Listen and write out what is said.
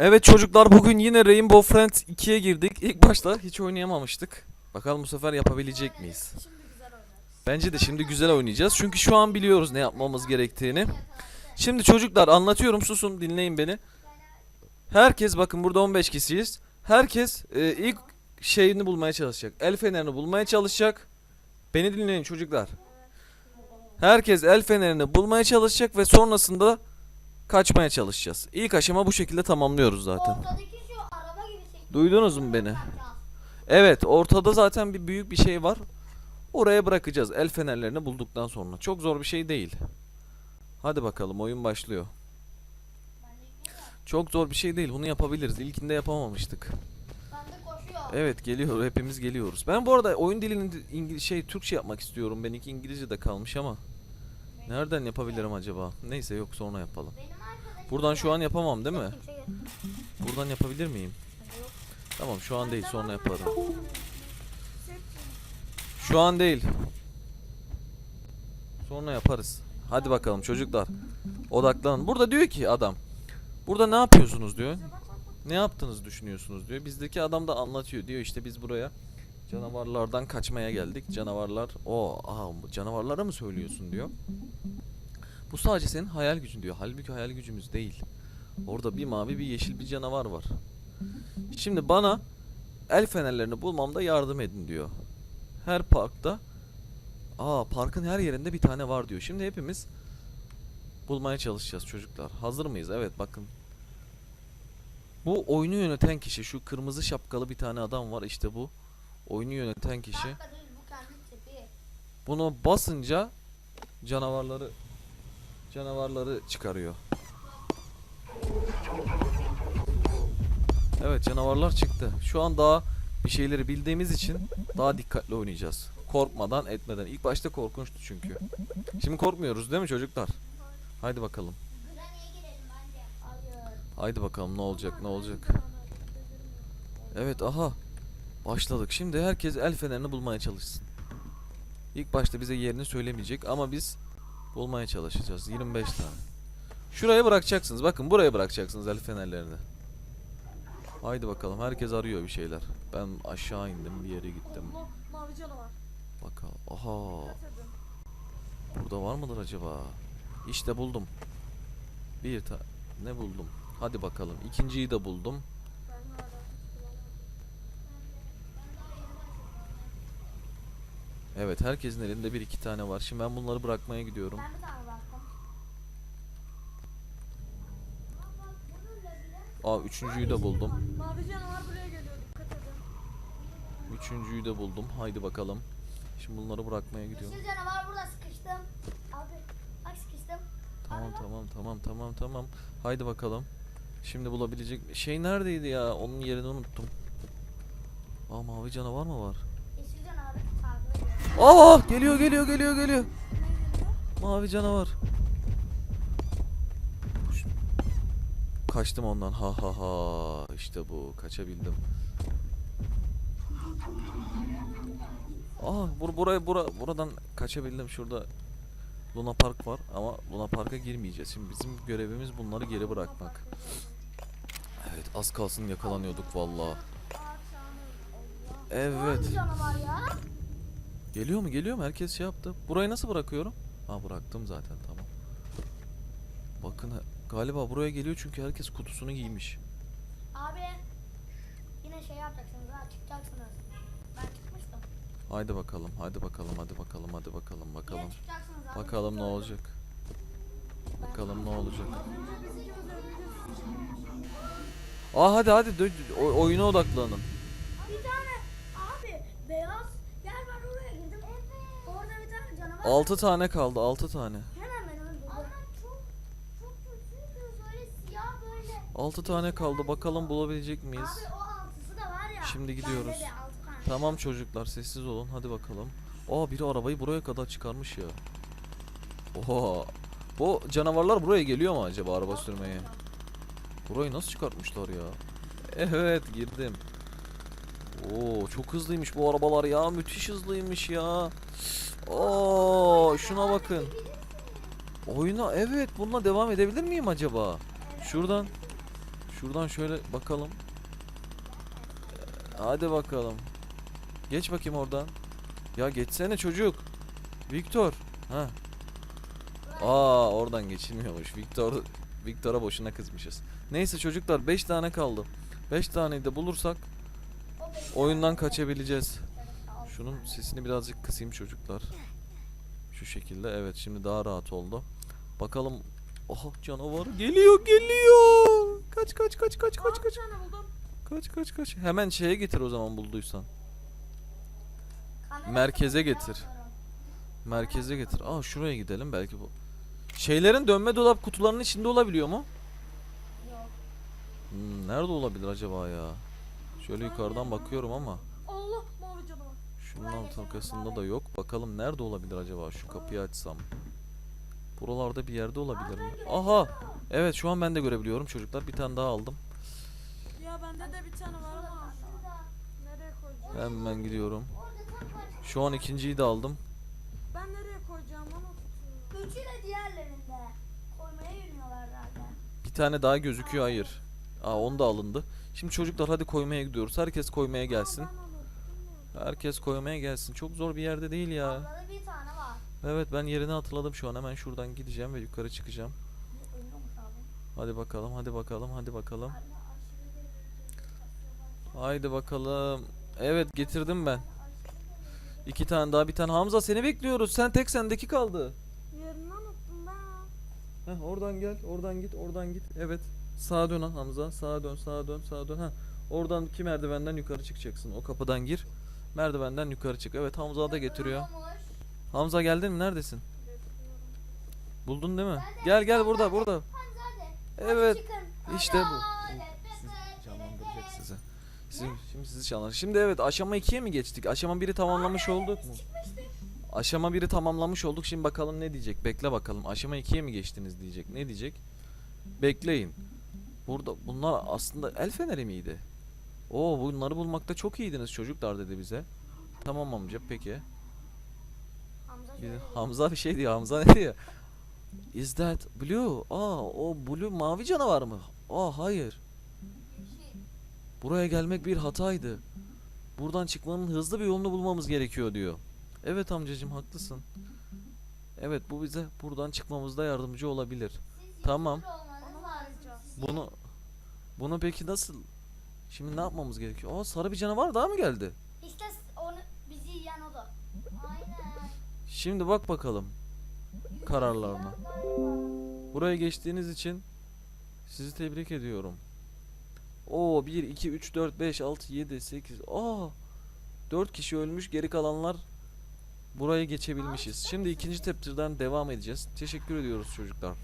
Evet çocuklar bugün yine Rainbow Friends 2'ye girdik. İlk başta hiç oynayamamıştık. Bakalım bu sefer yapabilecek miyiz? Bence de şimdi güzel oynayacağız. Çünkü şu an biliyoruz ne yapmamız gerektiğini. Şimdi çocuklar anlatıyorum susun dinleyin beni. Herkes bakın burada 15 kişiyiz. Herkes e, ilk şeyini bulmaya çalışacak. El fenerini bulmaya çalışacak. Beni dinleyin çocuklar. Herkes el fenerini bulmaya çalışacak ve sonrasında kaçmaya çalışacağız. İlk aşama bu şekilde tamamlıyoruz zaten. Ortadaki şu araba gibi şey. Duydunuz mu beni? Evet ortada zaten bir büyük bir şey var. Oraya bırakacağız el fenerlerini bulduktan sonra. Çok zor bir şey değil. Hadi bakalım oyun başlıyor. Çok zor bir şey değil bunu yapabiliriz. İlkinde yapamamıştık. Evet geliyor hepimiz geliyoruz. Ben bu arada oyun dilini İngiliz şey Türkçe yapmak istiyorum. Benimki İngilizce de kalmış ama. Nereden yapabilirim acaba? Neyse yok sonra yapalım. Benim. Buradan şu an yapamam değil mi? Yok. Buradan yapabilir miyim? Tamam şu an değil sonra yaparım. Şu an değil. Sonra yaparız. Hadi bakalım çocuklar. Odaklanın. Burada diyor ki adam. Burada ne yapıyorsunuz diyor. Ne yaptığınızı düşünüyorsunuz diyor. Bizdeki adam da anlatıyor. Diyor işte biz buraya canavarlardan kaçmaya geldik. Canavarlar o aha canavarlara mı söylüyorsun diyor. Bu sadece senin hayal gücün diyor. Halbuki hayal gücümüz değil. Orada bir mavi bir yeşil bir canavar var. Şimdi bana el fenerlerini bulmamda yardım edin diyor. Her parkta Aa parkın her yerinde bir tane var diyor. Şimdi hepimiz bulmaya çalışacağız çocuklar. Hazır mıyız? Evet bakın. Bu oyunu yöneten kişi şu kırmızı şapkalı bir tane adam var işte bu. Oyunu yöneten kişi. Bunu basınca canavarları canavarları çıkarıyor. Evet canavarlar çıktı. Şu an daha bir şeyleri bildiğimiz için daha dikkatli oynayacağız. Korkmadan etmeden. İlk başta korkunçtu çünkü. Şimdi korkmuyoruz değil mi çocuklar? Haydi bakalım. Haydi bakalım ne olacak ne olacak. Evet aha. Başladık. Şimdi herkes el fenerini bulmaya çalışsın. İlk başta bize yerini söylemeyecek ama biz bulmaya çalışacağız. 25 tane. Şuraya bırakacaksınız. Bakın buraya bırakacaksınız el fenerlerini. Haydi bakalım. Herkes arıyor bir şeyler. Ben aşağı indim bir yere gittim. Ma- mavi canavar. Bakalım. Aha. Burada var mıdır acaba? İşte buldum. Bir ta ne buldum? Hadi bakalım. İkinciyi de buldum. Evet herkesin elinde bir iki tane var. Şimdi ben bunları bırakmaya gidiyorum. Ben bir tane baktım. Aa üçüncüyü de buldum. Mavi canavar buraya geliyor dikkat edin. Üçüncüyü de buldum. Haydi bakalım. Şimdi bunları bırakmaya gidiyorum. Yeşil canavar burada sıkıştım. Abi bak sıkıştım. Tamam tamam tamam tamam tamam. Haydi bakalım. Şimdi bulabilecek şey neredeydi ya? Onun yerini unuttum. Aa mavi canavar mı var? Ediyorum. Aa geliyor geliyor geliyor geliyor. Mavi canavar. Kaçtım ondan. Ha ha ha. İşte bu. Kaçabildim. Aa bur buraya bura buradan kaçabildim. Şurada Luna Park var ama Luna Park'a girmeyeceğiz. Şimdi bizim görevimiz bunları geri bırakmak. Evet az kalsın yakalanıyorduk vallahi. Evet. Geliyor mu? Geliyor mu? Herkes şey yaptı. Burayı nasıl bırakıyorum? Ha bıraktım zaten tamam. Bakın galiba buraya geliyor çünkü herkes kutusunu giymiş. Abi yine şey yapacaksınız ha çıkacaksınız. Ben çıkmıştım. Haydi bakalım, haydi bakalım, hadi bakalım, hadi bakalım, bakalım. Yine çıkacaksınız abi. Bakalım ne olacak. Bakalım ne olacak. Aa hadi hadi oyuna odaklanın. Bir tane abi beyaz yer var oraya girdim. Evet. Orada bir tane canavar. 6 tane kaldı, 6 tane. Hemen beni öldürdü. Ama çok çok kötüydü böyle siyah böyle. 6 tane kaldı. Bakalım bulabilecek miyiz? Abi o altısı da var ya. Şimdi bende gidiyoruz. de altı tane. Tamam çocuklar sessiz olun hadi bakalım. Aa biri arabayı buraya kadar çıkarmış ya. Oha. Bu canavarlar buraya geliyor mu acaba araba sürmeye? Burayı nasıl çıkartmışlar ya? Evet girdim. Oo çok hızlıymış bu arabalar ya. Müthiş hızlıymış ya. Oo şuna bakın. Oyuna evet bununla devam edebilir miyim acaba? Şuradan Şuradan şöyle bakalım. Hadi bakalım. Geç bakayım oradan. Ya geçsene çocuk. Victor. Ha. Aa oradan geçilmiyormuş. Victor Victor'a boşuna kızmışız. Neyse çocuklar 5 tane kaldı. 5 taneyi de bulursak oyundan kaçabileceğiz. Şunun sesini birazcık kısayım çocuklar. Şu şekilde evet şimdi daha rahat oldu. Bakalım. Oha canavar geliyor geliyor. Kaç kaç kaç kaç kaç kaç. Kaç kaç kaç. Hemen şeye getir o zaman bulduysan. Merkeze getir. Merkeze getir. Aa şuraya gidelim belki bu. Şeylerin dönme dolap kutularının içinde olabiliyor mu? Yok. Hmm, nerede olabilir acaba ya? Şöyle yukarıdan bakıyorum ama Allah mavi canavar. şunun alt arkasında da yok. Bakalım nerede olabilir acaba? Şu kapıyı açsam. Buralarda bir yerde olabilir mi? Aha! Evet şu an ben de görebiliyorum çocuklar. Bir tane daha aldım. Ya bende de bir tane var ama. Nereye koyacağım? Hemen gidiyorum. Şu an ikinciyi de aldım. Ben nereye koyacağım onu tutuyorum. Üçü de diğerlerinde. Koymaya yürüyorlar zaten. Bir tane daha gözüküyor hayır. Aa onu da alındı. Şimdi çocuklar hadi koymaya gidiyoruz. Herkes koymaya gelsin. Herkes koymaya gelsin. Çok zor bir yerde değil ya. Abla bir tane var. Evet ben yerini hatırladım şu an. Hemen şuradan gideceğim ve yukarı çıkacağım. Hadi bakalım, hadi bakalım, hadi bakalım. Haydi bakalım. Evet getirdim ben. İki tane daha bir tane. Hamza seni bekliyoruz. Sen tek sendeki kaldı. Yerini unuttum ben. Heh, oradan gel, oradan git, oradan git. Evet. Sağa dön ha Hamza. Sağa dön, sağa dön, sağa dön. Ha. Oradan iki merdivenden yukarı çıkacaksın. O kapıdan gir. Merdivenden yukarı çık. Evet Hamza da getiriyor. Hamza geldin mi? Neredesin? Buldun değil mi? Gel gel burada, burada. Evet. İşte bu. Canlandıracak sizi. Sizi, şimdi sizi canlandıracak. Şimdi evet aşama 2'ye mi geçtik? Aşama 1'i tamamlamış olduk mu? Aşama 1'i tamamlamış olduk. Şimdi bakalım ne diyecek? Bekle bakalım. Aşama 2'ye mi geçtiniz diyecek. Ne diyecek? Bekleyin. Burada bunlar aslında el feneri miydi? Oo bunları bulmakta çok iyiydiniz çocuklar dedi bize. Tamam amca peki. Hamza şöyle. Hamza bir şey diyor. Hamza ne diyor? Is that blue? Aa o blue mavi canavar mı? Aa hayır. Buraya gelmek bir hataydı. Buradan çıkmanın hızlı bir yolunu bulmamız gerekiyor diyor. Evet amcacım haklısın. Evet bu bize buradan çıkmamızda yardımcı olabilir. Tamam. Bunu bunu peki nasıl? Şimdi ne yapmamız gerekiyor? Aa sarı bir canavar daha mı geldi? İşte onu bizi yiyen o da. Aynen. Şimdi bak bakalım kararlarına. Buraya geçtiğiniz için sizi tebrik ediyorum. Oo 1 2 3 4 5 6 7 8. Aa 4 kişi ölmüş, geri kalanlar buraya geçebilmişiz. Şimdi ikinci chapter'dan devam edeceğiz. Teşekkür ediyoruz çocuklar.